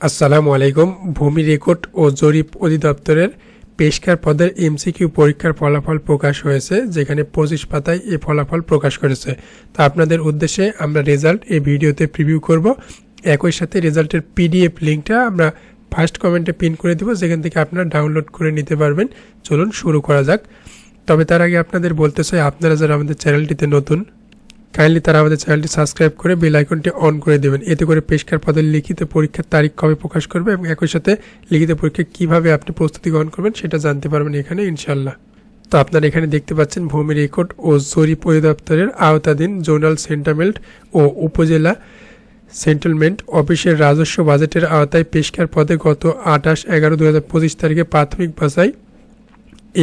আসসালামু আলাইকুম। ভূমি রেকর্ড ও জরিপ অধিদপ্তরের পেশকার পদের এমসিকিউ পরীক্ষার ফলাফল প্রকাশ হয়েছে, যেখানে পঁচিশ পাতায় এই ফলাফল প্রকাশ করেছে। তা আপনাদের উদ্দেশ্যে আমরা রেজাল্ট এই ভিডিওতে প্রিভিউ করব। একই সাথে রেজাল্টের পিডিএফ লিঙ্কটা আমরা ফার্স্ট কমেন্টে পিন করে দেবো, যেখান থেকে আপনারা ডাউনলোড করে নিতে পারবেন। চলুন শুরু করা যাক। তবে তার আগে আপনাদের বলতে চাই, আপনারা যারা আমাদের চ্যানেলটিতে নতুন কাইন্ডলি তারা আমাদের চ্যানেলটি সাবস্ক্রাইব করে বেল আইকনটি অন করে দেবেন। এতে করে পেশকার পদের লিখিত পরীক্ষার তারিখ কবে প্রকাশ করবে এবং একই সাথে লিখিত পরীক্ষা কীভাবে আপনি প্রস্তুতি গ্রহণ করবেন সেটা জানতে পারবেন এখানে ইনশাল্লাহ তো আপনারা এখানে দেখতে পাচ্ছেন ভূমি রেকর্ড ও জরিপ অধিদপ্তরের আওতাধীন জোনাল সেন্টারমেন্ট ও উপজেলা সেটেলমেন্ট অফিসের রাজস্ব বাজেটের আওতায় পেশকার পদে গত আঠাশ এগারো দু তারিখে প্রাথমিক বাছাই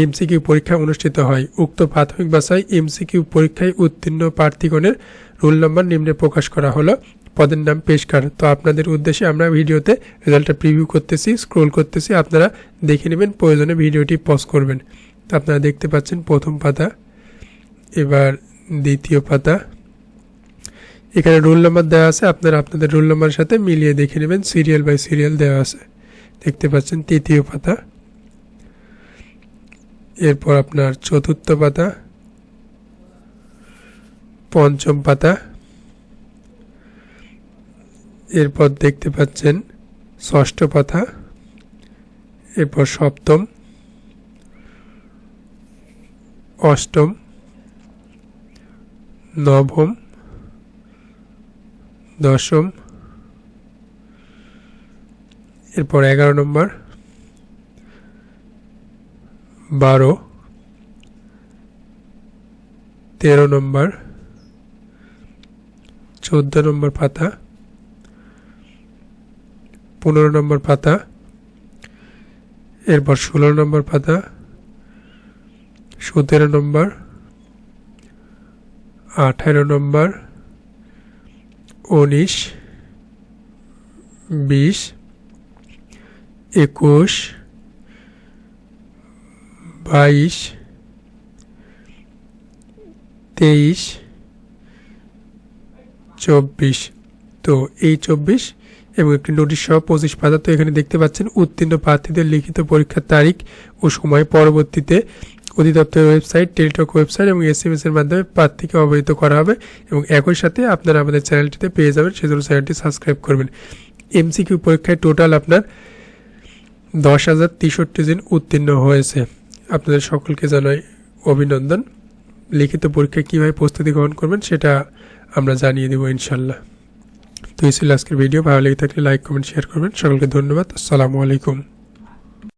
এমসিকিউ পরীক্ষা অনুষ্ঠিত হয়। উক্ত প্রাথমিক বাছাই এমসিকিউ পরীক্ষায় উত্তীর্ণ প্রার্থীগণের রোল নম্বর নিম্নে প্রকাশ করা হলো। পদের নাম পেশকার। তো আপনাদের উদ্দেশ্যে আমরা ভিডিওতে রেজাল্টটা প্রিভিউ করতেছি, স্ক্রোল করতেছি। আপনারা দেখে নেবেন, প্রয়োজনে ভিডিওটি পজ করবেন। তো আপনারা দেখতে পাচ্ছেন প্রথম পাতা, এবার দ্বিতীয় পাতা। এখানে রোল নাম্বার দেওয়া আছে, আপনারা আপনাদের রোল নাম্বারের সাথে মিলিয়ে দেখে নেবেন। সিরিয়াল বাই সিরিয়াল দেওয়া আছে। দেখতে পাচ্ছেন তৃতীয় পাতা। এরপর আপনার চতুর্থ পাতা, পঞ্চম পাতা, এরপর দেখতে পাচ্ছেন ষষ্ঠ পাতা, এরপর সপ্তম, অষ্টম, নবম, দশম, এরপর এগারো নম্বর বারো। তেরো নম্বর। চোদ্দ নম্বর পাতা। পনেরো নম্বর পাতা। এরপর ষোলো নম্বর পাতা। সতেরো নম্বর। আঠারো নম্বর। উনিশ। বিশ। একুশ। বাইশ, তেইশ, চব্বিশ। তো এই চব্বিশ এবং একটি নোটিশ সহ পঁচিশ পাতা, তো এখানে দেখতে পাচ্ছেন উত্তীর্ণ প্রার্থীদের লিখিত পরীক্ষার তারিখ ও সময় পরবর্তীতে অধিদপ্তরের ওয়েবসাইট টেলিটক ওয়েবসাইট এবং এস এম এস এর মাধ্যমে প্রার্থীকে অবহিত করা হবে এবং একই সাথে আপনারা আমাদের চ্যানেলটিতে পেয়ে যাবেন, সেজন্য চ্যানেলটি সাবস্ক্রাইব করবেন। এমসিকিউ পরীক্ষায় টোটাল আপনার দশ হাজার তেষট্টি জন উত্তীর্ণ হয়েছে। আপনাদের সকলকে জানাই অভিনন্দন। লিখিত পরীক্ষায় কীভাবে প্রস্তুতি গ্রহণ করবেন সেটা আমরা জানিয়ে দেবো ইনশাল্লাহ। তো এই ছিল আজকের ভিডিও। ভালো লেগে থাকলে লাইক, কমেন্ট শেয়ার করবেন। সকলকে ধন্যবাদ। আসসালামু আলাইকুম।